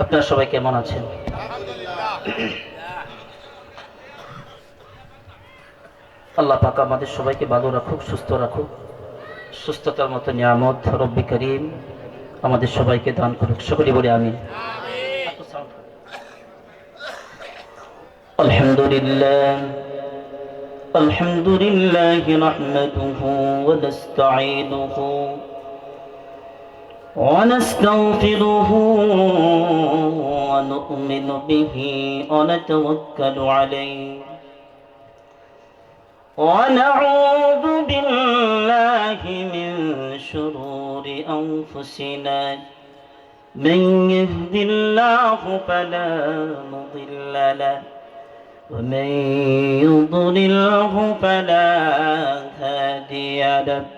আপনারা সবাই কেমন আছেন আলহামদুলিল্লাহ আল্লাহ পাক আমাদের সবাইকে ভালো রাখুক সুস্থ রাখুক সুস্থতার মতো নিয়ামত রব্বি করিম আমাদের সবাইকে দান করুক সকলে বলে আমি الحمد لله الحمد لله نحمده ونستعينه ونستغفره ونؤمن به ونتوكل عليه. ونعوذ بالله من شرور أنفسنا. من يهد الله فلا مضل له. ومن يضلله فلا هادي له.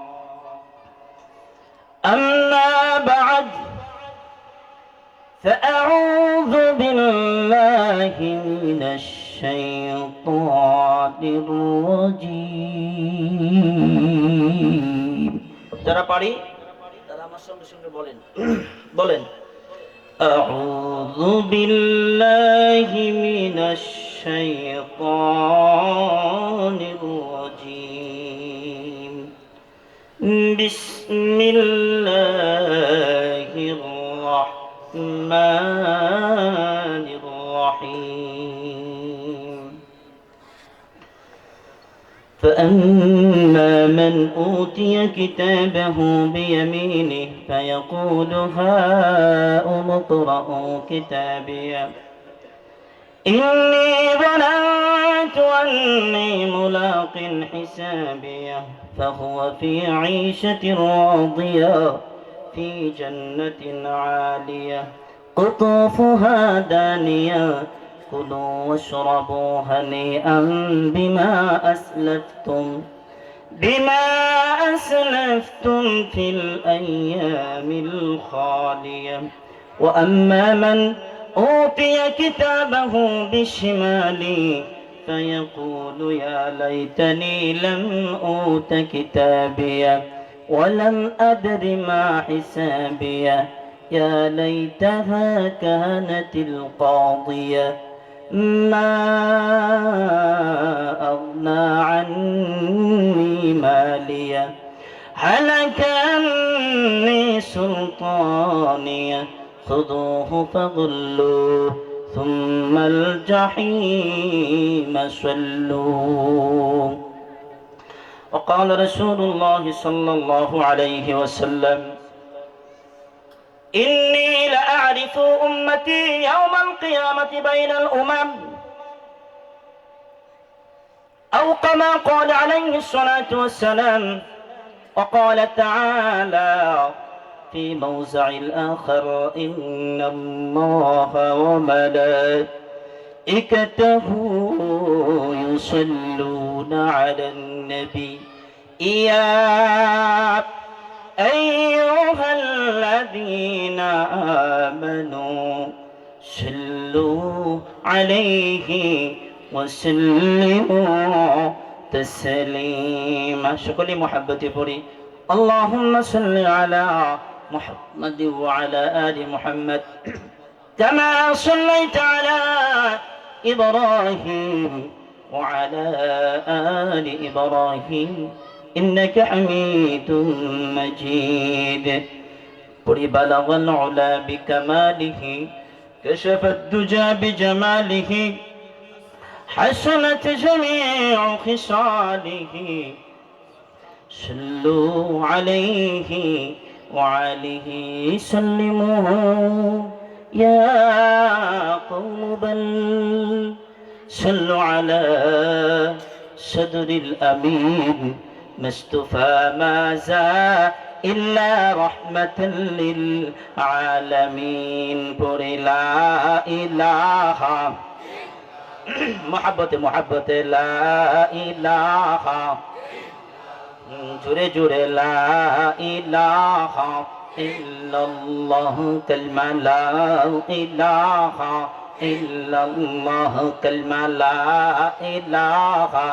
فأعوذ بالله من الشيطان الرجيم যারা পারি তারা আমার সঙ্গে সঙ্গে বলেন বলেন أعوذ بالله من الشيطان الرجيم بسم الله الرحمن الرحيم. فأما من أوتي كتابه بيمينه فيقول هاؤم اقرءوا كتابيه إني ظننت أني ملاق حسابيه فهو في عيشة راضية. في جنة عالية. قطوفها دانية كلوا واشربوا هنيئا بما أسلفتم. بما أسلفتم في الأيام الخالية. وأما من أوتي كتابه بشماله فيقول يا ليتني لم أوت كتابيه ولم أدر ما حسابية. يا ليتها كانت القاضية. ما أغنى عني مالية. هلك عني سلطانية. خذوه فغلوه ثم الجحيم صلوه وقال رسول الله صلى الله عليه وسلم إني لأعرف أمتي يوم القيامة بين الأمم. أو كما قال عليه الصلاة والسلام وقال تعالى في موزع الآخر إن الله وملائكته يصلون على النبي. يا أيها الذين آمنوا صلوا عليه وسلموا تسليما. شكرا محبتي بري اللهم صل على محمد وعلى آل محمد. كما صليت على إبراهيم وعلى آل إبراهيم. إنك حميد مجيد. قل بلغ العلا بكماله كشف الدجى بجماله حسنت جميع خصاله. صلوا عليه وعليه سلموا. يا قوم بل صلوا على صدر الأمين. ما استفى ما زاد إلا رحمة للعالمين قل لا إله محبة محبة لا إله জুড়ে জুড়ে লা ইলাহা ইল্লাল্লাহ কালমা লা ইলাহা ইল্লাল্লাহ কালমা লা ইলাহা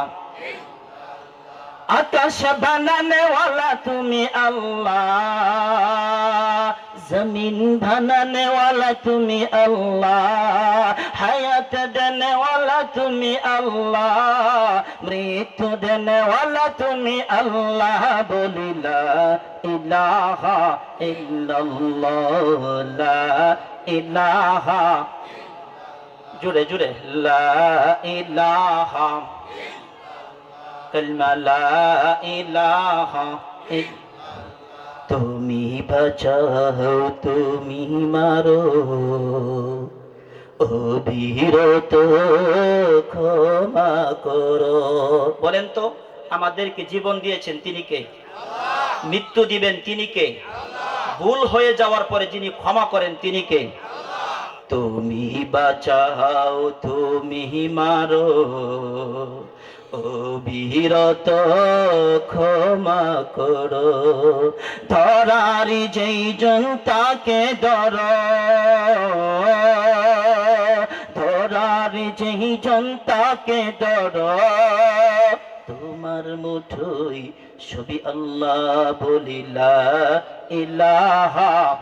আকাশ বানানে ওয়ালা তুমি আল্লাহ। জমিন বানানে ওয়ালা তুমি আল্লাহ। হায়াত দেনে ওয়ালা তুমি আল্লাহ। মৃত্যু দেনে ওয়ালা তুমি আল্লাহ। বলিলা ইলাহা ইল্লাল্লাহ ইলাহা। জুড়ে জুড়ে। লা ইলাহা। তুমি বাঁচাও, তুমি মারো। অবিরত ক্ষমা করো। বলেন তো, আমাদেরকে জীবন দিয়েছেন তিনি কে? মৃত্যু দিবেন তিনি কে? ভুল হয়ে যাওয়ার পরে যিনি ক্ষমা করেন তিনি কে? তুমি বাঁচাও, তুমি মারো। অবিরত ক্ষমা করো। ধরারি যেই জনতাকে ধর। ধরারি যেই জনতাকে ধর। তোমার মুঠোই ছবি আল্লাহ বলিলা ইলাহা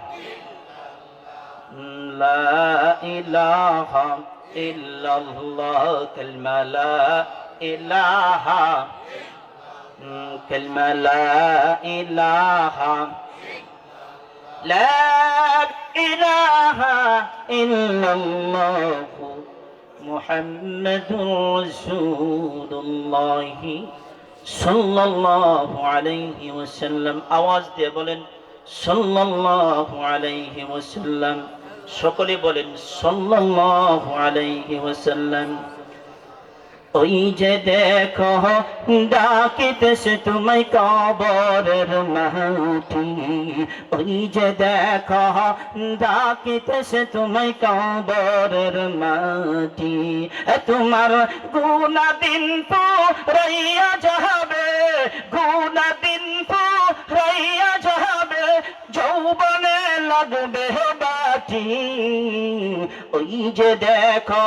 ইলাহা ইল্লাল্লাহ কালমালা لا إله كلمة لا إله لا إله إلا الله محمد رسول الله صلى الله عليه وسلم আওয়াজ দিয়ে বলেন সাল্লাল্লাহু আলাইহি ওয়াসাল্লাম সকলে বলেন সাল্লাল্লাহু আলাইহি ওয়াসাল্লাম ওই যে দেখো ডাকিতেছে তোমায় কবরের মাটি। ওই যে দেখো ডাকিতেছে তোমায় কবরের মাটি। তোমার গুনা দিন তো রইয়া যাবে গুনা দিন তো রইয়া যাবে। যৌবনে লাগবে বাটি ওই যে দেখো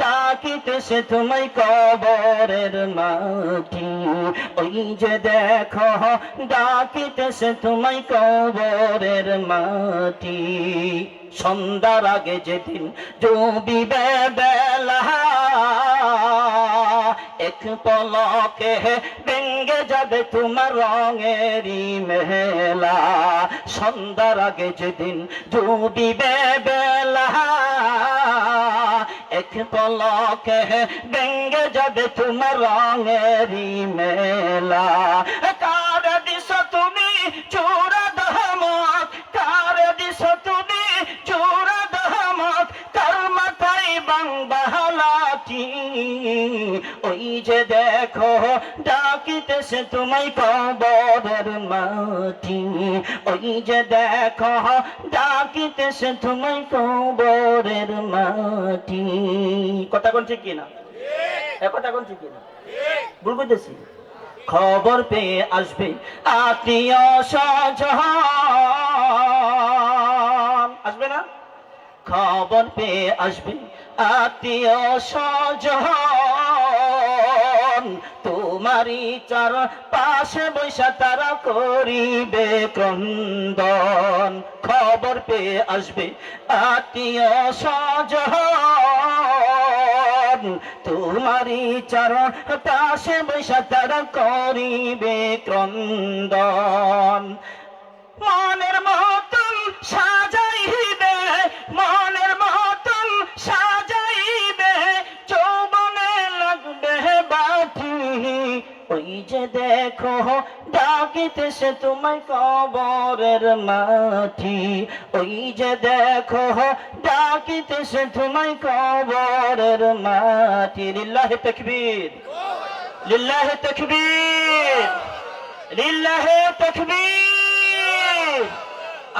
ডাকিতেছে তোমায় কবরের মাটি। ওই যে দেখো ডাকিতেছে তোমায় কবরের মাটি। সন্ধ্যার আগে যেদিন ডুবিবে বেলা এক পলকে ভেঙ্গে যাবে তোমার রঙেরই মেলা সন্ধ্যার আগে যেদিন ডুবিবে বেলা এক পলকে ভেঙ্গে যাবে তোমার রঙেরই মেলা কার দিস তুমি চোরা দহমত কার দিস তুমি চোরা দহমত কার মাথায় ওই যে দেখো ডাকিতেছে তোমায় কবরের মাটি ওই যে দেখো ডাকিতেছে তোমায় কবরের মাটি কথা কোন ঠিক কিনা? খবর পেয়ে আসবে আত্মীয় স্বজন। আসবে না? খবর পেয়ে আসবে আত্মীয় স্বজন। তোমারই চার পাশে বৈশা তারা করিবে ক্রন্দন। খবর পেয়ে আসবে আত্মীয় স্বজন। তোমারই চরণ পাশে বৈশা তারা করিবে ক্রন্দন। মনের মতন সাজাইবে ডাকিতেছে তোমায় কবরের মাটি ওই যে দেখো ডাকিতেছে তোমায় কবরের মাটি লিল্লাহে তাকবীর। লিল্লাহে তাকবীর। লিল্লাহে তাকবীর।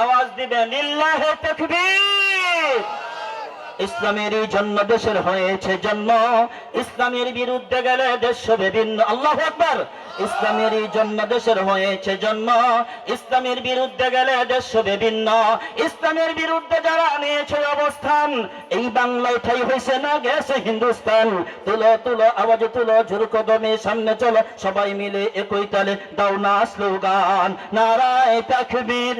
আওয়াজ দিবেন, লিল্লাহে তাকবীর। ইসলামের জন্ম দেশের হয়েছে জন্ম। ইসলামের বিরুদ্ধে গেলে দেশ বিভিন্ন। আল্লাহ আকবার। ইসলামের জন্ম দেশের হয়েছে জন্ম। ইসলামের বিরুদ্ধে গেলে দেশ বিভিন্ন। ইসলামের বিরুদ্ধে যারা নিয়েছে অবস্থান, এই বাংলায় ঠাই হয়েছে না গেছে হিন্দুস্তান। তুলো তুলো, আওয়াজ তুলো ঝুর কদমে সামনে চলো, সবাই মিলে একই তালে দাও না স্লোগান। নারায় তাকবীর।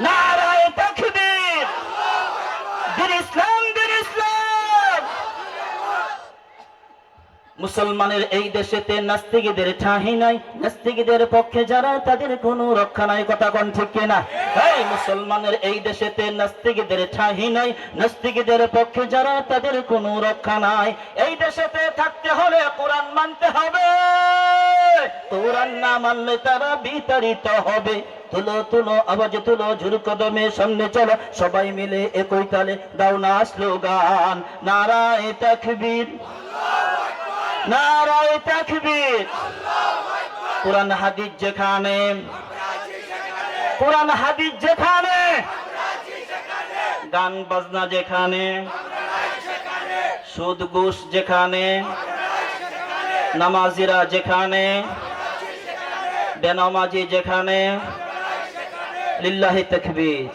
নারায় তাকবীর দিন ইসলাম দিন ইসলাম মুসলমানের এই দেশেতে নাস্তিকদের ঠাঁই নাই, নাস্তিকদের পক্ষে যারা, তাদের কোনো রক্ষা নাই, কথা কোন ঠিক কিনা? এই মুসলমানের এই দেশেতে নাস্তিকদের ঠাঁই নাই, নাস্তিকদের পক্ষে যারা, তাদের কোনো রক্ষা নাই। এই দেশেতে থাকতে হলে কোরআন মানতে হবে। কোরআন না মানলে তারা বিতাড়িত হবে। তুলো তুলো আওয়াজ তুলো ঝুর কদমে সামনে চলো, সবাই মিলে একই তালে, দাও না স্লোগান, নারায় তাকবীর। নারায় তাকবীর কোরআন, হাদিস যেখানে। কোরআন, হাদিস যেখানে। গান, বাজনা যেখানে। সুদ, ঘুষ যেখানে। নামাজিরা যেখানে। বেনামাজি যেখানে। লিল্লাহি তাকবীর।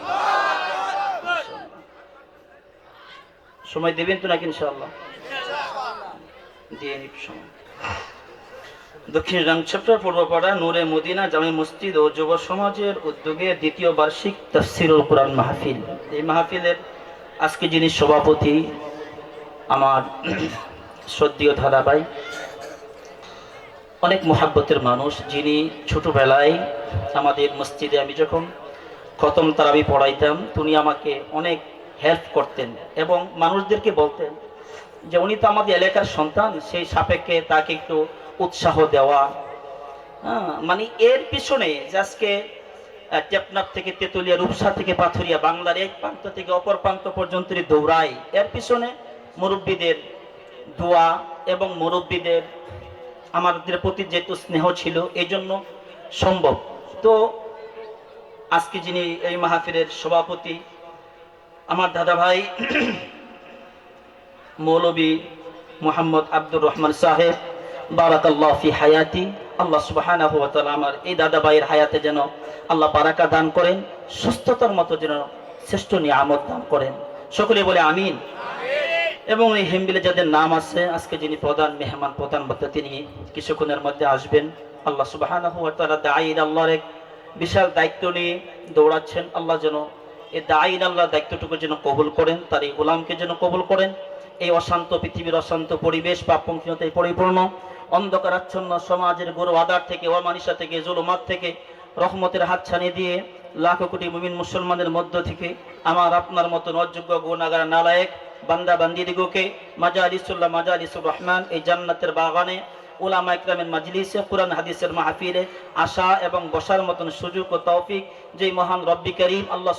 সময় দেবেন তো নাকি ইনশাআল্লাহ? দক্ষিণ রাংছাপড়া পূর্বপাড়া নূরে মদিনা জামে মসজিদ ও যুব সমাজের উদ্যোগে দ্বিতীয় বার্ষিক তফসিরুল কোরআন মাহফিল। এই মাহফিলের আজকে যিনি সভাপতি, আমার শ্রদ্ধীয় ধারাবাই অনেক মোহাব্বতের মানুষ, যিনি ছোটবেলায় আমাদের মসজিদে আমি যখন খতম তারাবি পড়াইতাম, তিনি আমাকে অনেক হেল্প করতেন এবং মানুষদেরকে বলতেন যে উনি তো আমাদের এলাকার সন্তান সেই সাপেক্ষে তাকে একটু উৎসাহ দেওয়া। হ্যাঁ, মানে এর পিছনে আজকে আহ, টেপনাপ থেকে তেতুলিয়া রূপসা থেকে পাথুরিয়া বাংলার এক প্রান্ত থেকে অপর প্রান্ত পর্যন্ত দৌড়ায়। এর পিছনে মুরব্বীদের দোয়া এবং মুরব্বীদের আমাদের প্রতি যেহেতু স্নেহ ছিল এই জন্য সম্ভব। তো আজকে যিনি এই মাহফিলের সভাপতি আমার দাদা ভাই মৌলবী মোহাম্মদ আব্দুর রহমান সাহেব বারাকাল্লাহ ফি হায়াতি। আল্লাহ সুবহানাহু ওয়া তাআলা আমার এই দাদা ভাইয়ের হায়াতে যেন আল্লাহ বারাকা দান করেন সুস্থতার মতো যেন শ্রেষ্ঠ নিয়ামত দান করেন। সকলে বলে আমিন। এবং এই হেমবিলে যাদের নাম আছে আজকে যিনি প্রধান মেহমান প্রধান বক্তা তিনি কিছুক্ষণের মধ্যে আসবেন। আল্লাহ সুবহানাহু ওয়া তাআলা দাঈন আল্লাহর এক বিশাল দায়িত্ব নিয়ে দৌড়াচ্ছেন। আল্লাহ যেন এই দাঈন আল্লাহর দায়িত্বটুকু যেন কবুল করেন তার এই গোলামকে যেন কবুল করেন। এই অশান্ত পৃথিবীর অশান্ত পরিবেশ পাপপঙ্কিলতায় পরিপূর্ণ। অন্ধকারাচ্ছন্ন সমাজের গরু আদার থেকে, অমানিসা থেকে, জুলুমাত থেকে, রহমতের হাত হাতছানি দিয়ে লাখো কোটি মুমিন মুসলমানের মধ্য থেকে আমার আপনার মতন অযোগ্য গুণাগার, নালায়েক, বান্দা, বান্দিদিগোকে মাজালিসুল্লাহ, মাজালিসুর রহমান এই জান্নাতের বাগানে ওলামা ইকরামের মাজলিসে, কোরআন হাদিসের মাহফিলে আসা এবং বসার মতন সুযোগ ও তৌফিক যেই মহান রব্বি করিম আল্লাহ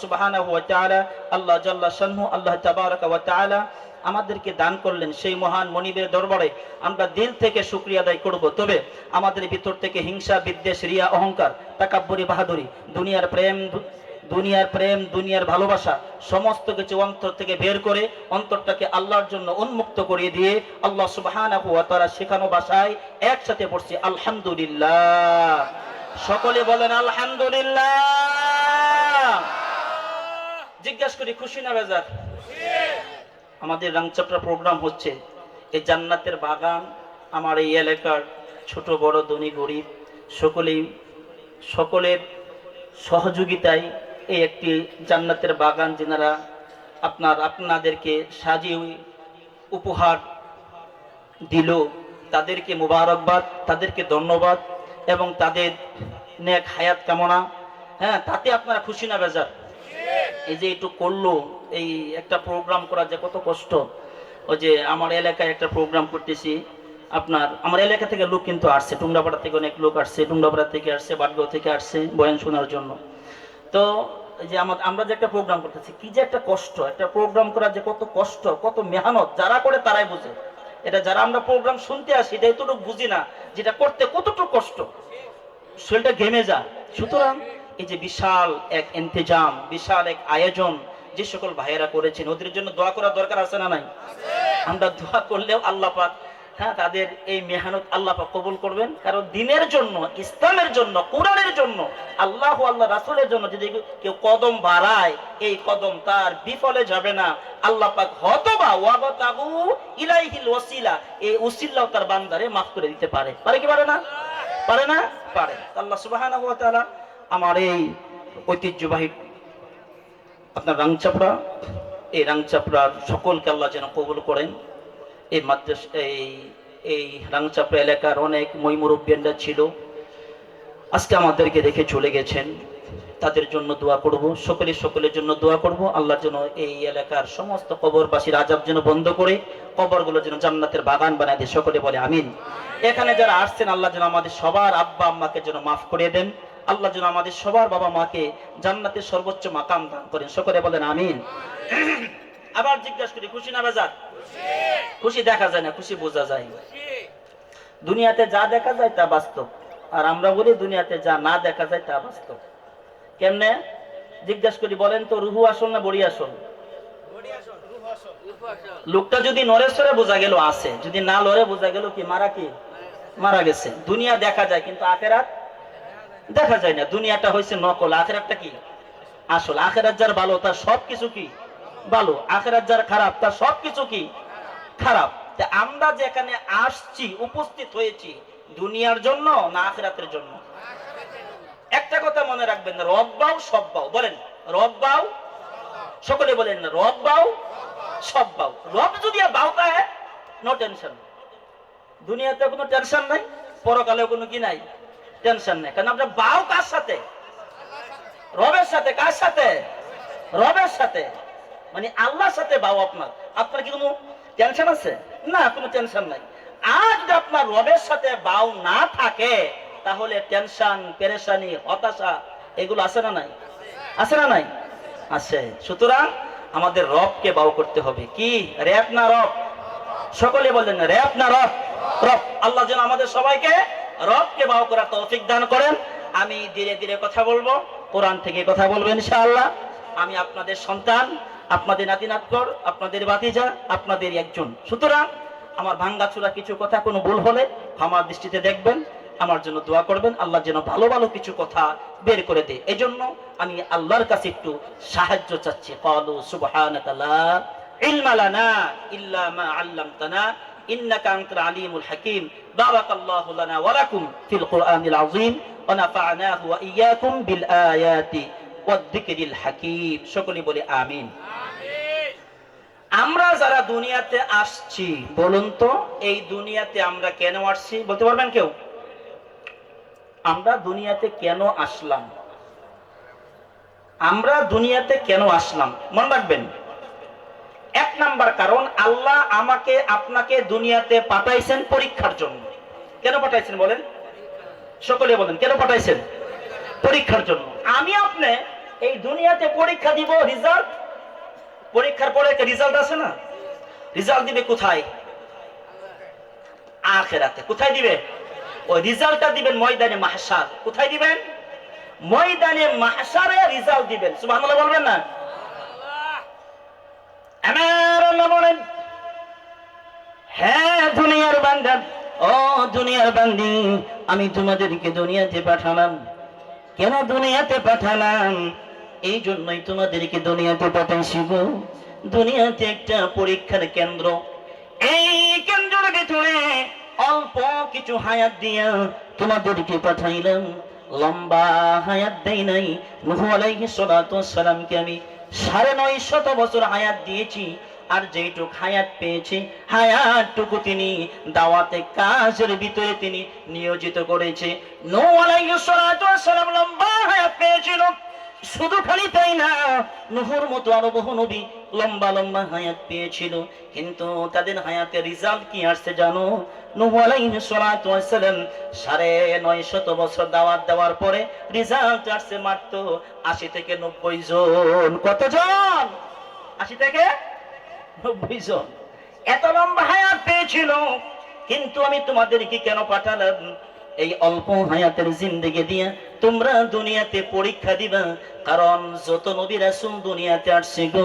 তাআলা, আল্লাহ জাল্লা শানহু, আল্লাহ তাবারাকা ওয়া তাআলা আমাদেরকে দান করলেন সেই মহান মনিবের দরবারে আমরা দিল থেকে শুক্রিয়া আদায় করব। তবে আমাদের ভিতর থেকে হিংসা, বিদ্বেষ, রিয়া, অহংকার, তাকাব্বরি, বাহাদুরি, দুনিয়ার প্রেম দুনিয়ার প্রেম, দুনিয়ার ভালোবাসা, সমস্ত কিছু অন্তর থেকে বের করে অন্তরটাকে আল্লাহর জন্য উন্মুক্ত করিয়ে দিয়ে আল্লাহ সুবহানাহু ওয়া তাআলা শেখানো ভাষায় একসাথে পড়ছি, আলহামদুলিল্লাহ। সকলে বলেন, আলহামদুলিল্লাহ। জিজ্ঞাসা করি, খুশি না বেজার? আমাদের রাংচাপড়া প্রোগ্রাম হচ্ছে এই জান্নাতের বাগান, আমার এই এলাকার ছোট, বড়, ধনী, গরিব, সকলেই, সকলের সহযোগিতায় এই একটি জান্নাতের বাগান যেনারা আপনার, আপনাদেরকে সাজিয়ে উপহার দিল, তাদেরকে মুবারকবাদ, তাদেরকে ধন্যবাদ এবং তাদের নেক হায়াত কামনা। হ্যাঁ তাতে আপনারা খুশি না, বেজার। এই যে একটু করল, এই একটা প্রোগ্রাম করা যে কত কষ্ট। ওই যে আমার এলাকায় একটা প্রোগ্রাম করতেছি, আপনার, আমার এলাকা থেকে লোক কিন্তু আসছে, টুংরাপাড়া থেকে অনেক লোক আসছে, টুংরাপাড়া থেকে আসছে বাটগাঁও থেকে আসছে, বয়ান শোনার জন্য। তো যে আমার আমরা যে একটা প্রোগ্রাম করতেছি, কি যে একটা কষ্ট, একটা প্রোগ্রাম করা যে কত কষ্ট, কত মেহনত, যারা করে তারাই বুঝে। এটা যারা আমরা প্রোগ্রাম শুনতে আসি, এটা এতটুকু বুঝি না, যেটা করতে কতটুকু কষ্ট। শরীরটা ঘেমে যায়। সুতরাং এই যে বিশাল এক ইন্তজাম, বিশাল এক আয়োজন যে সকল ভাইয়েরা করেছেন, ওদের জন্য দোয়া করার দরকার আছে না নাই? আমরা দোয়া করলেও আল্লাহ পাক হ্যাঁ তাদের এই মেহনত আল্লাহ পাক কবুল করবেন। কারণ দিনের জন্য, ইসলামের জন্য, কোরআনের জন্য, আল্লাহ আল্লাহ রাসূলের জন্য যদি কেউ কদম বাড়ায়, এই কদম তার বিফলে যাবে না। আল্লাহ পাক হতবা ওয়াবাতাগু ইলাইহিল ওয়াসিলা, এই উসিল্লাও তার বান্দারে মাফ করে দিতে পারে। পারে কি পারে না? পারে না? পারে। আল্লাহ সুবহানাহু ওয়া তাআলা আমার এই ঐতিহ্যবাহী আপনার রাংচাপড়া, এই রাংচাপড়ার সকলকে আল্লাহ যেন কবুল করেন। এই মাদ্রাস, এই এই রাংচাপড়া এলাকার অনেক মহিমুরব্বিয়ানরা ছিল। আজকে আমাদেরকে রেখে চলে গেছেন। তাদের জন্য দোয়া করব সকলে সকলের জন্য দোয়া করব। আল্লাহ যেন এই এলাকার সমস্ত কবরবাসীর আজাব যেন বন্ধ করে, কবরগুলো যেন জান্নাতের বাগান বানায় দেয়। সকলে বলে আমিন। এখানে যারা আসছেন, আল্লাহ যেন আমাদের সবার আব্বা আম্মাকে যেন মাফ করে দেন। আল্লাহ যেন আমাদের সবার বাবা মাকে জান্নাতের সর্বোচ্চ মাকাম দান করেন। সকলে বলেন আমিন। আবার জিজ্ঞাসা করি, খুশি না বেজার? খুশি দেখা যায় না, খুশি বোঝা যায় দুনিয়াতে যা দেখা যায় তা বাস্তব। আর আমরা বলি দুনিয়াতে যা না দেখা যায় তা বাস্তব। কেমনে? জিজ্ঞাসা করি, বলেন তো, রুহু আসল না বড়ি আসল? লোকটা যদি নরেশ্বরে বোঝা গেল, আছে। যদি না লড়ে বোঝা গেল কি, মারা কি? মারা গেছে। দুনিয়া দেখা যায়, কিন্তু আখেরাত দেখা যায় না, দুনিয়াটা হয়েছে নকল, আখেরাতটা কি? আসল, আখেরাত যার ভালো, তার সব কিছু কি? ভালো, আখেরাত যার খারাপ, তার সব কিছু কি? খারাপ। আমরা যেখানে আসছি, উপস্থিত হয়েছি, দুনিয়ার জন্য না আখেরাতের জন্য? একটা কথা মনে রাখবেন রব বাও সব বাও বলেন, রব বাও সকলে বলেন না, রব বাও সব বাও রব যদি হ্যাঁ নো টেনশন দুনিয়াতে কোনো টেনশন নাই, পরকালেও কোনো কি নাই? টেনশন নেই। কারণ আমরা বাও কার সাথে? রবের সাথে, কার সাথে? রবের সাথে। মানে আল্লাহর সাথে বাও আপনার। আপনার কি কোনো টেনশন আছে? না, কোনো টেনশন নাই। আর যদি আপনার রবের সাথে বাও না থাকে, তাহলে টেনশন, পেরেশানি, হতাশা, এগুলো আছে না নাই? আছে না নাই? আছে। সুতরাং আমাদের রবকে বাউ করতে হবে। কি? র্যাপ না রব? সকলে বললেন র্যাপ না রব? রব, আল্লাহ যেন আমাদের সবাইকে রবকে বাও করার তৌফিক দান করেন। আমি ধীরে ধীরে কথা বলব, কোরআন থেকে কথা বলব ইনশাআল্লাহ। আমি আপনাদের সন্তান, আপনাদের নাতি নাতকর আপনাদের বাতিজা আপনাদের একজন। সুতরাং আমার ভাঙ্গাচুরা কিছু কথা, কোনো ভুল হলে আমার দৃষ্টিতে দেখবেন, আমার জন্য দোয়া করবেন। আল্লাহ যেন ভালো ভালো কিছু কথা বের করে দেয়। এই জন্য আমি আল্লাহর কাছে একটু সাহায্য চাচ্ছি। ক্বালু সুবহানাকা লা ইলমা লানা আমরা যারা দুনিয়াতে আসছি, বলুন তো, এই দুনিয়াতে আমরা কেন আসছি? বলতে পারবেন কেউ? আমরা দুনিয়াতে কেন আসলাম? আমরা দুনিয়াতে কেন আসলাম? মনে রাখবেন নাম্বার কারণ আল্লাহ আমাকে আপনাকে দুনিয়াতে পাঠাইছেন পরীক্ষার জন্য। কেন পাঠাইছেন বলেন? সকলে বলেন, কেন পাঠাইছেন? পরীক্ষার জন্য। আমি আপনি এই দুনিয়াতে পরীক্ষা দিব রেজাল্ট পরীক্ষার পরে একটা রেজাল্ট আছে না? রেজাল্ট দিবে কোথায়? আখেরাতে। কোথায় দিবে? ওই রেজাল্টটা দিবেন ময়দানে মাহসার কোথায় দিবেন? ময়দানে মাহসারে রেজাল্ট দিবেন। সুবহানাল্লাহ বলবেন না আমার আল্লাহ বলেন হ্যাঁ দুনিয়ার বান্দা। ও দুনিয়ার বান্দি, আমি তোমাদেরকে দুনিয়াতে পাঠালাম। কেন দুনিয়াতে পাঠালাম? এই জন্যই তোমাদেরকে দুনিয়াতে পাঠাইছি গো। দুনিয়াতে একটা পরীক্ষার কেন্দ্র। এই কেন্দ্রের ভিতরে অল্প কিছু হায়াত দিয়া তোমাদেরকে পাঠাইলাম। লম্বা হায়াত দেই নাই। নুহু আলাইহিস সালাতু সালামকে আমি সাড়ে নয় শত বছর হায়াত দিয়েছি। আর যেইটুক হায়াত পেয়েছে, হায়াতটুকু তিনি দাওয়াতে কাজের ভিতরে তিনি নিয়োজিত করেছে। নো আলাইহিস সালাতু সালাম লম্বা হায়াত পেয়েছিল। শুধু খালি তাই না, নহর মতো আরও বহু নবী লম্বা লম্বা হায়াত পেয়েছিল। কিন্তু তাদের হায়াতের রেজাল্ট কি আসছে জানো? সাড়ে নয় শত বছর দাওয়াত দেওয়ার পরে রেজাল্ট আসছে মাত্র আশি থেকে নব্বই জন। কতজন? আশি থেকে এত লম্বা হায়াত পেয়েছিল, কিন্তু আমি তোমাদেরকে কেন পাঠালাম? এই অল্প হায়াতের জিন্দিগি দিয়ে তোমরা দুনিয়াতে পরীক্ষা দিবা, কারণ যত নবী রাসূল দুনিয়াতে আসছে গো